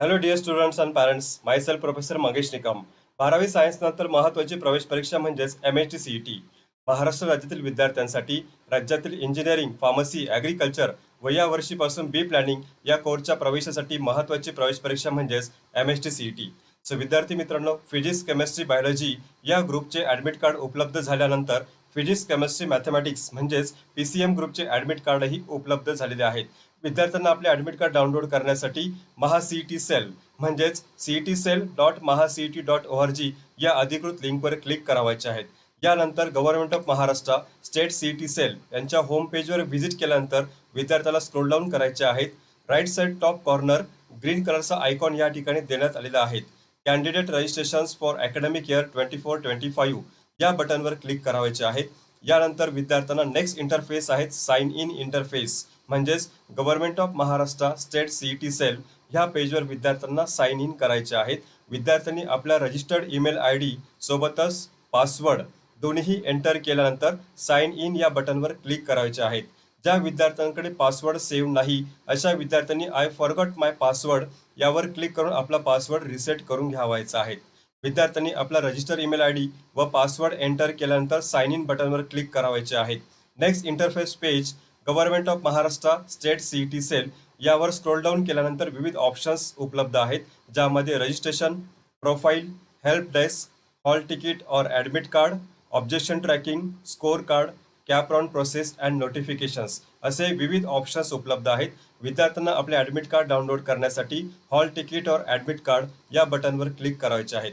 Hello dear students and parents myself professor Mangesh Nikam बारावी science नंतर महत्त्वाची प्रवेश परीक्षा म्हणजेच M H T C E T Maharashtra राज्यातील विद्यार्थ्यांसाठी राज्यातील इंजिनिअरिंग फार्मसी ॲग्रिकल्चर व या वर्षीपासून बी प्लॅनिंग या कोर्सच्या प्रवेशासाठी महत्त्वाची प्रवेश परीक्षा म्हणजेच M H T C E T so विद्यार्थी मित्रांनो फिजिक्स केमिस्ट्री बायोलॉजी या ग्रुपचे ॲडमिट कार्ड उपलब्ध झाल्यानंतर फिजिक्स केमिस्ट्री मॅथमॅटिक्स म्हणजेच पी सी एम ग्रुपचे ॲडमिट कार्डही उपलब्ध झालेले आहेत. विद्यार्थ्यांना आपले ॲडमिट कार्ड डाउनलोड करण्यासाठी महा सी टी सेल म्हणजेच C T cell dot Maha C T dot O R G या अधिकृत लिंकवर क्लिक करावायचे आहेत. यानंतर government of Maharashtra state C T cell यांच्या होम पेजवर व्हिजिट केल्यानंतर विद्यार्थ्याला स्क्रोल डाऊन करायचे आहेत. Right side top corner green कलरचा आयकॉन या ठिकाणी देण्यात आलेला आहे. Candidate registrations for academic year twenty four twenty five या बटनवर क्लिक करावायचे आहे यानंतर विद्यार्थ्यांना नेक्स्ट इंटरफेस आहेत साइन इन इंटरफेस म्हणजेच government of Maharashtra state C T cell ह्या पेजवर विद्यार्थ्यांना साईन इन करायचे आहेत. विद्यार्थ्यांनी आपल्या रजिस्टर्ड ईमेल आय डी सोबतच पासवर्ड दोन्हीही एंटर केल्यानंतर साईन इन या बटनवर क्लिक करायचे आहेत. ज्या विद्यार्थ्यांकडे पासवर्ड सेव्ह नाही अशा विद्यार्थ्यांनी आय फॉरगॉट माय पासवर्ड यावर क्लिक करून आपला पासवर्ड रिसेट करून घ्यावायचा आहे. विद्यार्थ्यांनी आपला रजिस्टर ईमेल आय डी व पासवर्ड एंटर केल्यानंतर साईन इन बटनवर क्लिक करावायचे आहेत. Next interface page government of Maharashtra state C T cell यावर स्क्रोल डाऊन केल्यानंतर विविध ऑप्शन्स उपलब्ध आहेत ज्यामध्ये registration profile help desk hall ticket और admit card objection tracking score card CAP round process and notifications असे विविध ऑप्शन्स उपलब्ध आहेत. विद्यार्थ्यांना आपले ॲडमिट कार्ड डाउनलोड करण्यासाठी हॉल तिकीट और ॲडमिट कार्ड या बटनवर क्लिक करायचे आहेत.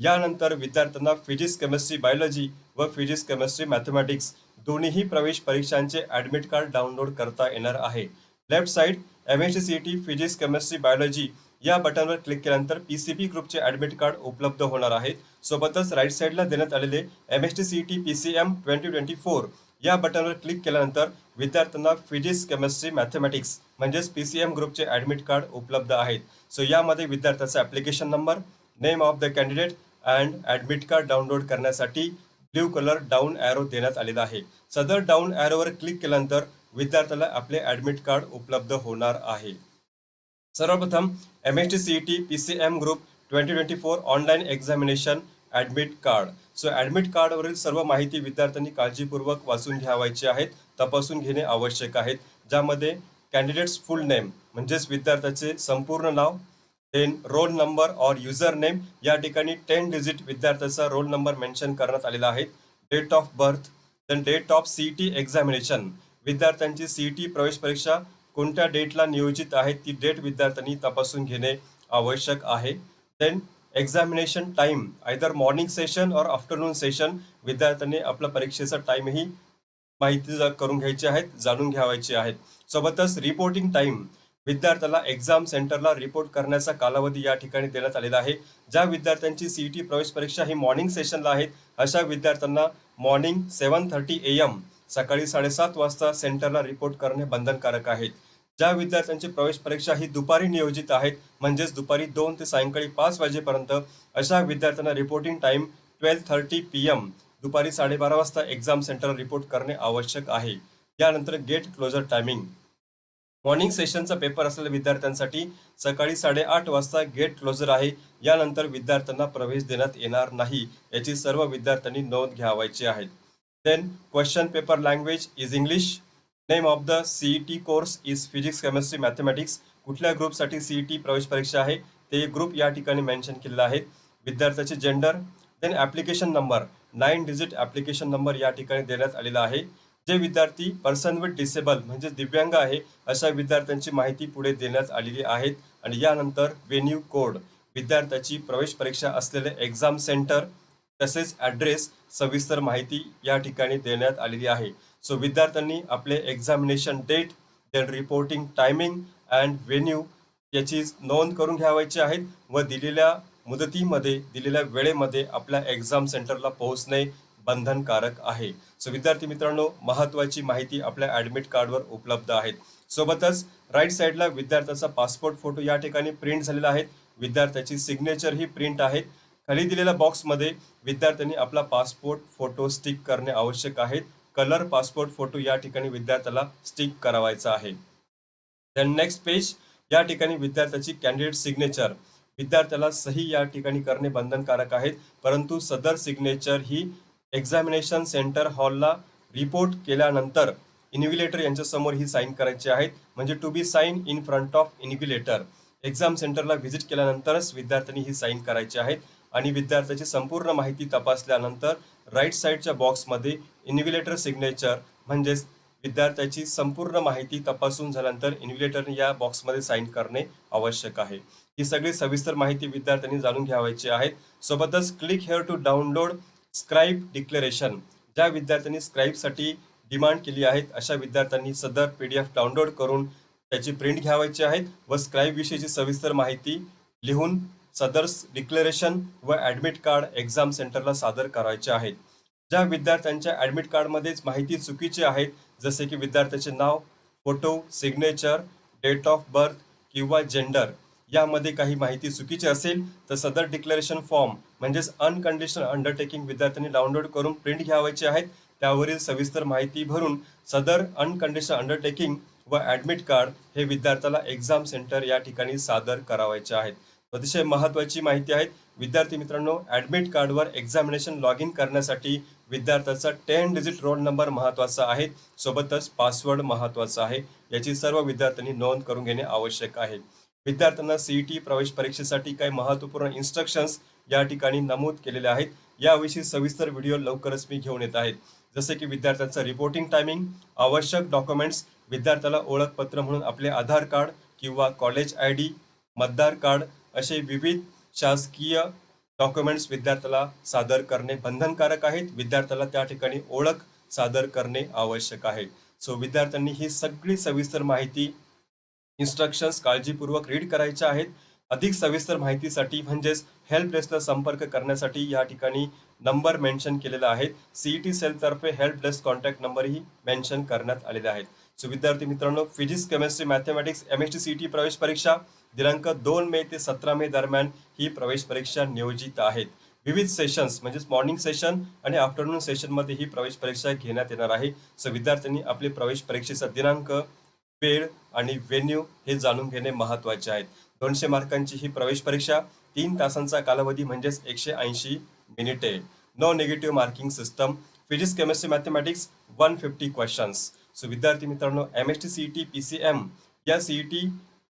यानंतर विद्यार्थ्यांना फिजिक्स केमिस्ट्री बायोलॉजी व फिजिक्स केमिस्ट्री मॅथमॅटिक्स दोन्हीही प्रवेश परीक्षांचे ॲडमिट कार्ड डाउनलोड करता येणार आहे. Left side M S C T physics chemistry biology या बटनवर क्लिक केल्यानंतर पी सी बी ग्रुपचे ॲडमिट कार्ड उपलब्ध होणार आहेत. सोबतच राईट साईडला देण्यात आलेले M H T C T P C M twenty twenty four या बटनवर क्लिक केल्यानंतर विद्यार्थ्यांना फिजिक्स केमिस्ट्री मॅथमॅटिक्स म्हणजेच पी सी एम ग्रुपचे ॲडमिट कार्ड उपलब्ध आहेत. सो यामध्ये विद्यार्थ्याचा application number name of the candidate and admit card download करण्यासाठी ब्ल्यू कलर डाऊन ॲरो देण्यात आलेला आहे. सदर डाऊन ॲरोवर क्लिक केल्यानंतर विद्यार्थ्याला आपले ॲडमिट कार्ड उपलब्ध होणार आहे. सर्वप्रथम M H T C E T P C M group twenty twenty four online examination admit card so admit कार्डवरील सर्व माहिती विद्यार्थ्यांनी काळजीपूर्वक वाचून घ्यावायची आहेत तपासून घेणे आवश्यक आहेत ज्यामध्ये कॅन्डिडेट्स फुल नेम म्हणजेच विद्यार्थ्याचे संपूर्ण नाव देन रोल नंबर और युजर नेम या ठिकाणी टेन डिजिट विद्यार्थ्याचा रोल नंबर मेन्शन करण्यात आलेला आहे. Date of birth then date of C T examination विद्यार्थ्यांची सी टी प्रवेश परीक्षा कोणत्या डेटला नियोजित आहे ती डेट विद्यार्थ्यांनी तपासून घेणे आवश्यक आहे. Then examination time either morning session और आफ्टरनून सेशन विद्यार्थ्यांनी आपला परीक्षेचा टाईमही माहिती करून घ्यायची आहेत जाणून घ्यावायची आहेत सोबतच रिपोर्टिंग टाईम विद्यार्थ्याला एक्झाम सेंटरला रिपोर्ट करण्याचा कालावधी या ठिकाणी देण्यात आलेला आहे. ज्या विद्यार्थ्यांची सी टी प्रवेश परीक्षा ही मॉर्निंग सेशनला आहेत अशा विद्यार्थ्यांना morning seven thirty A M सकाळी साडेसात वाजता सेंटरला रिपोर्ट करणे बंधनकारक आहे. ज्या विद्यार्थ्यांची प्रवेश परीक्षा ही दुपारी नियोजित आहेत म्हणजेच दुपारी दोन ते सायंकाळी पाच वाजेपर्यंत अशा विद्यार्थ्यांना reporting time twelve thirty P M दुपारी साडेबारा वाजता एक्झाम सेंटरला रिपोर्ट करणे आवश्यक आहे. यानंतर गेट क्लोजर टायमिंग मॉर्निंग सेशनचा पेपर असलेल्या विद्यार्थ्यांसाठी सकाळी साडेआठ वाजता गेट क्लोजर आहे. यानंतर विद्यार्थ्यांना प्रवेश देण्यात येणार नाही याची सर्व विद्यार्थ्यांनी नोंद घ्यावायची आहे. Then question paper language is English name of the C E T course is physics chemistry mathematics कुठल्या ग्रुपसाठी सीई टी प्रवेश परीक्षा आहे ते ग्रुप या ठिकाणी मेन्शन केलेलं आहे. विद्यार्थ्याचे gender then application number nine digit application number या ठिकाणी देण्यात आलेला आहे. जे विद्यार्थी पर्सन विथ डिसेबल म्हणजे दिव्यांग आहे अशा विद्यार्थ्यांची माहिती पुढे देण्यात आलेली आहेत. आणि यानंतर वेन्यू कोड विद्यार्थ्याची प्रवेश परीक्षा असलेले एक्झाम सेंटर तसेच ॲड्रेस सविस्तर माहिती या ठिकाणी देण्यात आलेली आहे. सो विद्यार्थ्यांनी आपले examination date then reporting timing and venue याची नोंद करून घ्यावायची आहेत व दिलेल्या मुदतीमध्ये दिलेल्या वेळेमध्ये आपल्या एक्झाम सेंटरला पोहोचणे बंधनकारक आहे. सो विद्यार्थी मित्रांनो महत्त्वाची माहिती आपल्या ॲडमिट कार्डवर उपलब्ध आहेत. सोबतच राईट साईडला विद्यार्थ्याचा पासपोर्ट फोटो या ठिकाणी प्रिंट झालेला आहे. विद्यार्थ्याची सिग्नेचर ही प्रिंट आहे. खाली दिलेल्या बॉक्समध्ये विद्यार्थ्यांनी आपला पासपोर्ट फोटो स्टिक करणे आवश्यक आहे. कलर पासपोर्ट फोटो या ठिकाणी विद्यार्थ्याला स्टिक करावायचा आहे. देन नेक्स्ट पेज या ठिकाणी विद्यार्थ्याची कॅन्डिडेट सिग्नेचर विद्यार्थ्याला सही या ठिकाणी करणे बंधनकारक आहेत. परंतु सदर सिग्नेचर ही एक्झामिनेशन सेंटर हॉलला रिपोर्ट केल्यानंतर इन्व्हिलेटर यांच्यासमोर ही साईन करायची आहेत. म्हणजे to be sign in front of invigilator exam सेंटरला व्हिजिट केल्यानंतरच विद्यार्थ्यांनी ही साईन करायची आहेत. आणि विद्यार्थ्याची संपूर्ण माहिती तपासल्यानंतर राईट साईडच्या बॉक्समध्ये इन्व्हिलेटर सिग्नेचर म्हणजेच विद्यार्थ्याची संपूर्ण माहिती तपासून झाल्यानंतर इन्व्हिलेटरने या बॉक्समध्ये साईन करणे आवश्यक आहे. ही सगळी सविस्तर माहिती विद्यार्थ्यांनी जाणून घ्यावायची आहे. सोबतच click here to download scribe declaration ज्या विद्यार्थ्यांनी स्क्राईबसाठी डिमांड केली आहेत अशा विद्यार्थ्यांनी सदर पी डी एफ डाउनलोड करून त्याची प्रिंट घ्यावायची आहेत व स्क्राईबविषयीची सविस्तर माहिती लिहून सदर डिक्लेरेशन व ॲडमिट कार्ड एक्झाम सेंटरला सादर करायचे आहेत. ज्या विद्यार्थ्यांच्या ॲडमिट कार्डमध्येच माहिती चुकीची आहेत जसे की विद्यार्थ्याचे नाव photo signature date of birth किंवा जेंडर यामध्ये काही माहिती चुकीची असेल तर सदर डिक्लेरेशन फॉर्म म्हणजेच अनकंडिशनल अंडरटेकिंग विद्यार्थ्यांनी डाउनलोड करून प्रिंट घ्यावायची आहेत. त्यावरील सविस्तर माहिती भरून सदर अनकंडिशनल अंडरटेकिंग व ॲडमिट कार्ड हे विद्यार्थ्याला एक्झाम सेंटर या ठिकाणी सादर करावायचे आहेत. अतिशय महत्त्वाची माहिती आहे विद्यार्थी मित्रांनो ॲडमिट कार्डवर एक्झामिनेशन लॉग इन करण्यासाठी विद्यार्थ्याचा टेन डिजिट रोल नंबर महत्त्वाचा आहे. सोबतच पासवर्ड महत्त्वाचा आहे. याची सर्व विद्यार्थ्यांनी नोंद करून घेणे आवश्यक आहे. विद्यार्थ्यांना सीईटी प्रवेश परीक्षेसाठी काही महत्त्वपूर्ण इन्स्ट्रक्शन्स या ठिकाणी नमूद केलेले आहेत. याविषयी सविस्तर व्हिडिओ लवकरच मी घेऊन येत आहेत जसे की विद्यार्थ्यांचं रिपोर्टिंग टायमिंग आवश्यक डॉक्युमेंट्स विद्यार्थ्याला ओळखपत्र म्हणून आपले आधार कार्ड किंवा कॉलेज आय डी मतदार कार्ड असे विविध शासकीय डॉक्युमेंट्स विद्यार्थ्याला सादर करणे बंधनकारक आहेत. विद्यार्थ्याला त्या ठिकाणी ओळख सादर करणे आवश्यक आहे. सो विद्यार्थ्यांनी ही सगळी सविस्तर माहिती इन्स्ट्रक्शन्स काळजीपूर्वक रीड करायच्या आहेत. अधिक सविस्तर माहितीसाठी म्हणजेच हेल्प डेस्कला संपर्क करण्यासाठी या ठिकाणी नंबर मेन्शन केलेला आहे. सीईटी सेलतर्फे हेल्प डेस्क कॉन्टॅक्ट नंबरही मेन्शन करण्यात आलेले आहेत. सो विद्यार्थी मित्रांनो physics chemistry mathematics M S T C T प्रवेश परीक्षा दिनांक दोन मे ते सतरा मे दरम्यान ही प्रवेश परीक्षा नियोजित आहेत. विविध सेशन्स म्हणजेच मॉर्निंग सेशन आणि आफ्टरनून सेशनमध्ये ही प्रवेश परीक्षा घेण्यात येणार आहे. सो विद्यार्थ्यांनी आपले प्रवेश परीक्षेचा दिनांक वेळ आणि वेन्यू हे जाणून घेणे महत्त्वाचे आहेत दोनशे मार्कांची ही प्रवेश परीक्षा तीन तासांचा कालावधी म्हणजेच एकशे ऐंशी मिनिटे. No negative marking system physics chemistry mathematics one fifty questions so विद्यार्थी मित्रांनो M S T C E T P C M या सी ई टी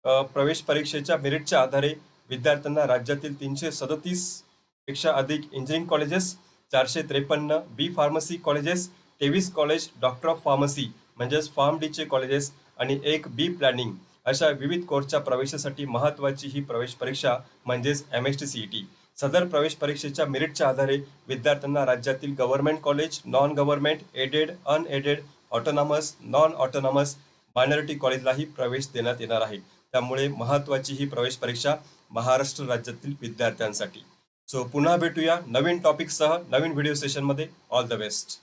प्रवेश परीक्षेच्या मेरिटच्या आधारे विद्यार्थ्यांना राज्यातील तीनशे सदतीसपेक्षा अधिक इंजिनिअरिंग कॉलेजेस चारशे त्रेपन्न बी फार्मसी कॉलेजेस तेवीस कॉलेज डॉक्टर ऑफ फार्मसी म्हणजेच फार्म डीचे कॉलेजेस आणि एक बी प्लॅनिंग अशा विविध कोर्सच्या प्रवेशासाठी महत्त्वाची ही प्रवेश परीक्षा म्हणजेच M S T C E T सदर प्रवेश परीक्षेच्या मेरिटच्या आधारे विद्यार्थ्यांना राज्यातील government college non government aided unaided autonomous non autonomous minority कॉलेजलाही प्रवेश देण्यात येणार आहे. त्यामुळे महत्त्वाची ही प्रवेश परीक्षा महाराष्ट्र राज्यातील विद्यार्थ्यांसाठी. सो पुन्हा भेटूया नवीन टॉपिकसह नवीन व्हिडिओ सेशनमध्ये ऑल द बेस्ट